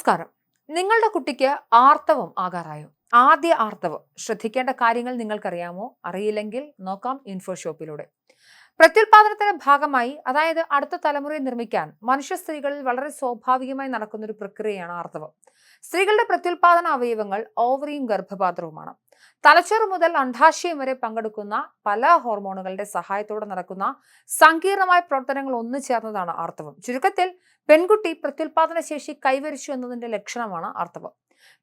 നമസ്കാരം. നിങ്ങളുടെ കുട്ടിക്ക് ആർത്തവം ആകാറായോ? ആദ്യ ആർത്തവം. ശ്രദ്ധിക്കേണ്ട കാര്യങ്ങൾ നിങ്ങൾക്കറിയാമോ? അറിയില്ലെങ്കിൽ നോക്കാം ഇൻഫോ ഷോപ്പിലൂടെ പ്രത്യുൽപാദനത്തിന്റെ ഭാഗമായി അതായത് അടുത്ത തലമുറയെ നിർമ്മിക്കാൻ മനുഷ്യ സ്ത്രീകളിൽ വളരെ സ്വാഭാവികമായി നടക്കുന്ന ഒരു പ്രക്രിയയാണ് ആർത്തവം. സ്ത്രീകളുടെ പ്രത്യുൽപാദന അവയവങ്ങൾ ഓവറിയും ഗർഭപാത്രവുമാണ്. തലച്ചോറ് മുതൽ അണ്ഡാശയം വരെ പങ്കെടുക്കുന്ന പല ഹോർമോണുകളുടെ സഹായത്തോടെ നടക്കുന്ന സങ്കീർണമായ പ്രവർത്തനങ്ങൾ ഒന്നു ചേർന്നതാണ് ആർത്തവം. ചുരുക്കത്തിൽ പെൺകുട്ടി പ്രത്യുൽപാദന ശേഷി കൈവരിച്ചു എന്നതിന്റെ ലക്ഷണമാണ് ആർത്തവം.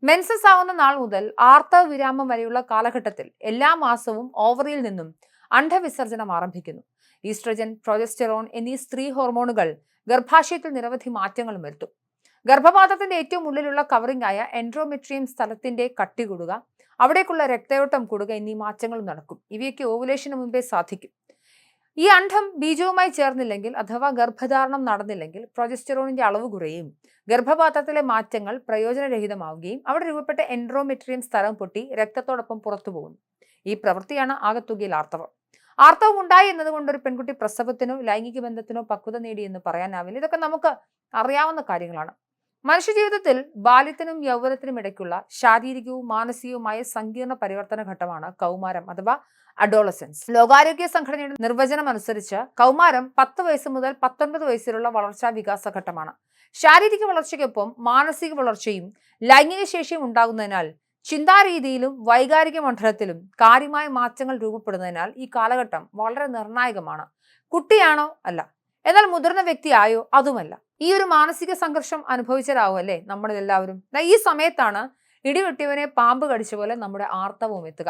മെൻസസ് ആവുന്ന നാൾ മുതൽ ആർത്തവ വിരാമം വരെയുള്ള കാലഘട്ടത്തിൽ എല്ലാ മാസവും ഓവറിയിൽ നിന്നും അണ്ഡവിസർജനം ആരംഭിക്കുന്നു. ഈസ്ട്രജൻ പ്രൊജസ്റ്ററോൺ എന്നീ സ്ത്രീ ഹോർമോണുകൾ ഗർഭാശയത്തിൽ നിരവധി മാറ്റങ്ങളും വരുത്തും. ഗർഭപാത്രത്തിന്റെ ഏറ്റവും ഉള്ളിലുള്ള കവറിംഗ് ആയ എൻഡ്രോമെട്രിയം സ്ഥലത്തിന്റെ കട്ടി കൂടുക അവിടേക്കുള്ള രക്തയോട്ടം കൂടുക എന്നീ മാറ്റങ്ങളും നടക്കും. ഇവയൊക്കെ ഓവുലേഷന് മുമ്പേ സാധിക്കും. ഈ അണ്ഡം ബീജവുമായി ചേർന്നില്ലെങ്കിൽ അഥവാ ഗർഭധാരണം നടന്നില്ലെങ്കിൽ പ്രൊജസ്റ്ററോണിന്റെ അളവ് കുറയും ഗർഭപാത്രത്തിലെ മാറ്റങ്ങൾ പ്രയോജനരഹിതമാവുകയും അവിടെ രൂപപ്പെട്ട എൻഡ്രോമെട്രിയം സ്ഥലം പൊട്ടി രക്തത്തോടൊപ്പം പുറത്തു പോകുന്നു. ഈ പ്രവൃത്തിയാണ് ആകത്തുകയിൽ ആർത്തവം. ആർത്തവം ഉണ്ടായി എന്നതുകൊണ്ട് ഒരു പെൺകുട്ടി പ്രസവത്തിനോ ലൈംഗിക ബന്ധത്തിനോ പക്വത നേടി എന്ന് പറയാനാവില്ല. ഇതൊക്കെ നമുക്ക് അറിയാവുന്ന കാര്യങ്ങളാണ്. മനുഷ്യജീവിതത്തിൽ ബാല്യത്തിനും യൗവനത്തിനും ഇടയ്ക്കുള്ള ശാരീരികവും മാനസികവുമായ സങ്കീർണ പരിവർത്തന ഘട്ടമാണ് കൗമാരം അഥവാ അഡോളസൻസ്. ലോകാരോഗ്യ സംഘടനയുടെ നിർവചനം അനുസരിച്ച് കൗമാരം പത്ത് വയസ്സ് മുതൽ പത്തൊൻപത് വയസ്സിലുള്ള വളർച്ചാ വികാസ ഘട്ടമാണ്. ശാരീരിക വളർച്ചയ്ക്കൊപ്പം മാനസിക വളർച്ചയും ലൈംഗിക ശേഷിയും ഉണ്ടാകുന്നതിനാൽ ചിന്താരീതിയിലും വൈകാരിക മണ്ഡലത്തിലും കാര്യമായ മാറ്റങ്ങൾ രൂപപ്പെടുന്നതിനാൽ ഈ കാലഘട്ടം വളരെ നിർണായകമാണ്. കുട്ടിയാണോ? അല്ല. എന്നാൽ മുതിർന്ന വ്യക്തിയായോ? അതുമല്ല. ഈ ഒരു മാനസിക സംഘർഷം അനുഭവിച്ചതാവും അല്ലേ നമ്മളിലെല്ലാവരും ഈ സമയത്താണ് ഇടിവെട്ടിയവനെ പാമ്പ് കടിച്ച പോലെ നമ്മുടെ ആർത്തവവും എത്തുക.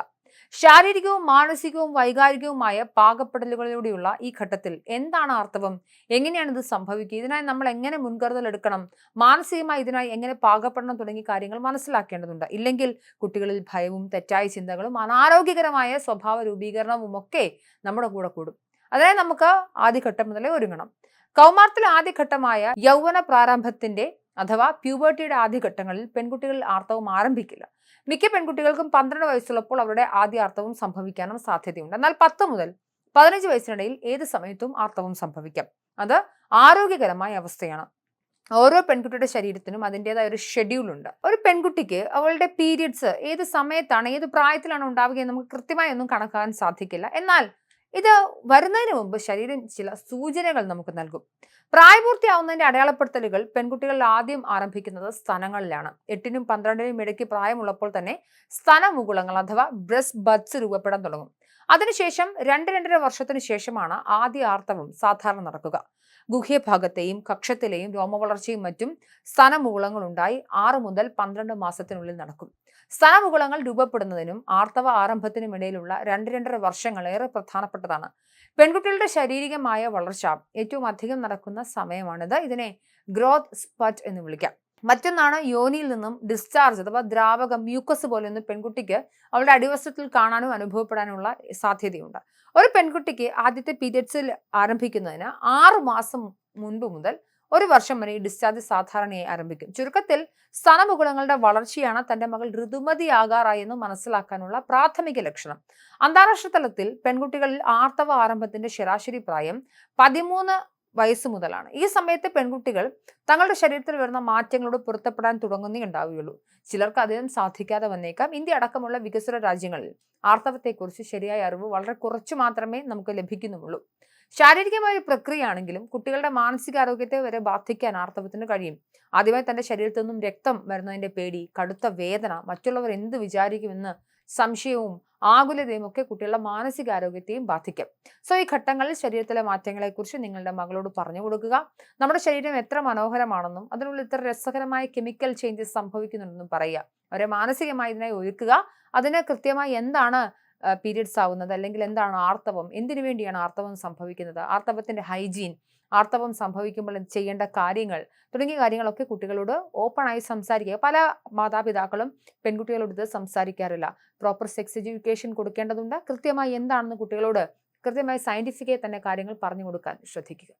ശാരീരികവും മാനസികവും വൈകാരികവുമായ പാകപ്പെടലുകളിലൂടെയുള്ള ഈ ഘട്ടത്തിൽ എന്താണ് ആർത്തവം? എങ്ങനെയാണ് ഇത് സംഭവിക്കുക? ഇതിനായി നമ്മൾ എങ്ങനെ മുൻകരുതൽ എടുക്കണം? മാനസികമായി ഇതിനായി എങ്ങനെ പാകപ്പെടണം തുടങ്ങിയ കാര്യങ്ങൾ മനസ്സിലാക്കേണ്ടതുണ്ട്. ഇല്ലെങ്കിൽ കുട്ടികളിൽ ഭയവും തെറ്റായ ചിന്തകളും അനാരോഗ്യകരമായ സ്വഭാവ രൂപീകരണവും ഒക്കെ നമ്മുടെ കൂടെ കൂടും. അതായത് നമുക്ക് ആദ്യഘട്ടം മുതലേ ഒരുങ്ങണം. കൗമാരത്തിൽ ആദ്യഘട്ടമായ യൗവന പ്രാരംഭത്തിന്റെ അഥവാ പ്യൂബർട്ടിയുടെ ആദ്യഘട്ടങ്ങളിൽ പെൺകുട്ടികൾ ആർത്തവം ആരംഭിക്കില്ല. മിക്ക പെൺകുട്ടികൾക്കും പന്ത്രണ്ട് വയസ്സുള്ളപ്പോൾ അവരുടെ ആദ്യ ആർത്തവം സംഭവിക്കാനും സാധ്യതയുണ്ട്. എന്നാൽ പത്ത് മുതൽ പതിനഞ്ച് വയസ്സിനിടയിൽ ഏത് സമയത്തും ആർത്തവം സംഭവിക്കാം. അത് ആരോഗ്യകരമായ അവസ്ഥയാണ്. ഓരോ പെൺകുട്ടിയുടെ ശരീരത്തിനും അതിന്റെതായ ഒരു ഷെഡ്യൂൾ ഉണ്ട്. ഒരു പെൺകുട്ടിക്ക് അവളുടെ പീരിയഡ്സ് ഏത് സമയത്താണ് ഏത് പ്രായത്തിലാണ് ഉണ്ടാവുകയെന്ന് നമുക്ക് കൃത്യമായി ഒന്നും കണക്കാക്കാൻ സാധിക്കില്ല. എന്നാൽ ഇത് വരുന്നതിന് മുമ്പ് ശരീരം ചില സൂചനകൾ നമുക്ക് നൽകും. പ്രായപൂർത്തിയാവുന്നതിന്റെ അടയാളപ്പെടുത്തലുകൾ പെൺകുട്ടികളിൽ ആദ്യം ആരംഭിക്കുന്നത് സ്തനങ്ങളിലാണ്. എട്ടിനും പന്ത്രണ്ടിനും ഇടയ്ക്ക് പ്രായമുള്ളപ്പോൾ തന്നെ സ്തനമുകുളങ്ങൾ അഥവാ ബ്രസ്റ്റ് ബഡ്സ് രൂപപ്പെടാൻ തുടങ്ങും. അതിനുശേഷം രണ്ട് രണ്ടര വർഷത്തിനു ശേഷമാണ് ആദ്യ ആർത്തവം സാധാരണ നടക്കുക. ഗുഹ്യഭാഗത്തെയും കക്ഷത്തിലെയും രോമവളർച്ചയും മറ്റും ഉണ്ടായി ആറ് മുതൽ പന്ത്രണ്ട് മാസത്തിനുള്ളിൽ നടക്കും. സ്തനമുകുളങ്ങൾ രൂപപ്പെടുന്നതിനും ആർത്തവ ആരംഭത്തിനും ഇടയിലുള്ള രണ്ട് രണ്ടര വർഷങ്ങൾ ഏറെ പ്രധാനപ്പെട്ടതാണ്. പെൺകുട്ടികളുടെ ശാരീരികമായ വളർച്ച ഏറ്റവും അധികം നടക്കുന്ന സമയമാണിത്. ഇതിനെ ഗ്രോത്ത് സ്പട്ട് എന്ന് വിളിക്കാം. മറ്റൊന്നാണ് യോനിയിൽ നിന്നും ഡിസ്ചാർജ് അഥവാ ദ്രാവകം മ്യൂക്കസ് പോലെയൊന്നും പെൺകുട്ടിക്ക് അവളുടെ അടിവസ്ത്രത്തിൽ കാണാനും അനുഭവപ്പെടാനുമുള്ള സാധ്യതയുണ്ട്. ഒരു പെൺകുട്ടിക്ക് ആദ്യത്തെ പീരിയഡ്സിൽ ആരംഭിക്കുന്നതിന് ആറു മാസം മുൻപ് മുതൽ ഒരു വർഷം വരെ ഈ ഡിസ്ചാർജ് സാധാരണയായി ആരംഭിക്കും. ചുരുക്കത്തിൽ സ്തനമുകുളങ്ങളുടെ വളർച്ചയാണ് തന്റെ മകൾ ഋതുമതിയാകാറായെന്ന് മനസ്സിലാക്കാനുള്ള പ്രാഥമിക ലക്ഷണം. അന്താരാഷ്ട്ര തലത്തിൽ പെൺകുട്ടികളിൽ ആർത്തവ ആരംഭത്തിന്റെ ശരാശരി പ്രായം പതിമൂന്ന് വയസ്സ് മുതലാണ്. ഈ സമയത്ത് പെൺകുട്ടികൾ തങ്ങളുടെ ശരീരത്തിൽ വരുന്ന മാറ്റങ്ങളോട് പൊരുത്തപ്പെടാൻ തുടങ്ങുന്നേ ഉണ്ടാവുകയുള്ളൂ. ചിലർക്ക് അതിനും സാധിക്കാതെ വന്നേക്കാം. ഇന്ത്യ അടക്കമുള്ള വികസന രാജ്യങ്ങളിൽ ആർത്തവത്തെക്കുറിച്ച് ശരിയായ അറിവ് വളരെ കുറച്ചു മാത്രമേ നമുക്ക് ലഭിക്കുന്നുള്ളൂ. ശാരീരികമായ ഒരു പ്രക്രിയയാണെങ്കിലും കുട്ടികളുടെ മാനസികാരോഗ്യത്തെ വരെ ബാധിക്കാൻ ആർത്തവത്തിന് കഴിയും. ആദ്യമായി തന്റെ ശരീരത്തിൽ നിന്നും രക്തം വരുന്നതിന്റെ പേടി കടുത്ത വേദന മറ്റുള്ളവർ എന്ത് വിചാരിക്കുമെന്ന് സംശയവും ആകുലതയും ഒക്കെ കുട്ടികളുടെ മാനസികാരോഗ്യത്തെയും ബാധിക്കും. സോ ഈ ഘട്ടങ്ങളിൽ ശരീരത്തിലെ മാറ്റങ്ങളെക്കുറിച്ച് നിങ്ങളുടെ മകളോട് പറഞ്ഞു കൊടുക്കുക. നമ്മുടെ ശരീരം എത്ര മനോഹരമാണെന്നും അതിനുള്ളിൽ ഇത്ര രസകരമായ കെമിക്കൽ ചേഞ്ചസ് സംഭവിക്കുന്നുണ്ടെന്നും പറയുക. അവരെ മാനസികമായി ഇതിനായി ഒരുക്കുക. അതിന് കൃത്യമായി എന്താണ് പീരിയഡ്സ് ആവുന്നത് അല്ലെങ്കിൽ എന്താണ് ആർത്തവം? എന്തിനു വേണ്ടിയാണ് ആർത്തവം സംഭവിക്കുന്നത്? ആർത്തവത്തിന്റെ ഹൈജീൻ ആർത്തവം സംഭവിക്കുമ്പോൾ ചെയ്യേണ്ട കാര്യങ്ങൾ തുടങ്ങിയ കാര്യങ്ങളൊക്കെ കുട്ടികളോട് ഓപ്പണായി സംസാരിക്കുക. പല മാതാപിതാക്കളും പെൺകുട്ടികളോട് ഇത് സംസാരിക്കാറില്ല. പ്രോപ്പർ സെക്സ് എഡ്യൂക്കേഷൻ കൊടുക്കേണ്ടതുണ്ട്. കൃത്യമായി എന്താണെന്ന് കുട്ടികളോട് കൃത്യമായി സയന്റിഫിക്കായി തന്നെ കാര്യങ്ങൾ പറഞ്ഞു കൊടുക്കാൻ ശ്രദ്ധിക്കുക.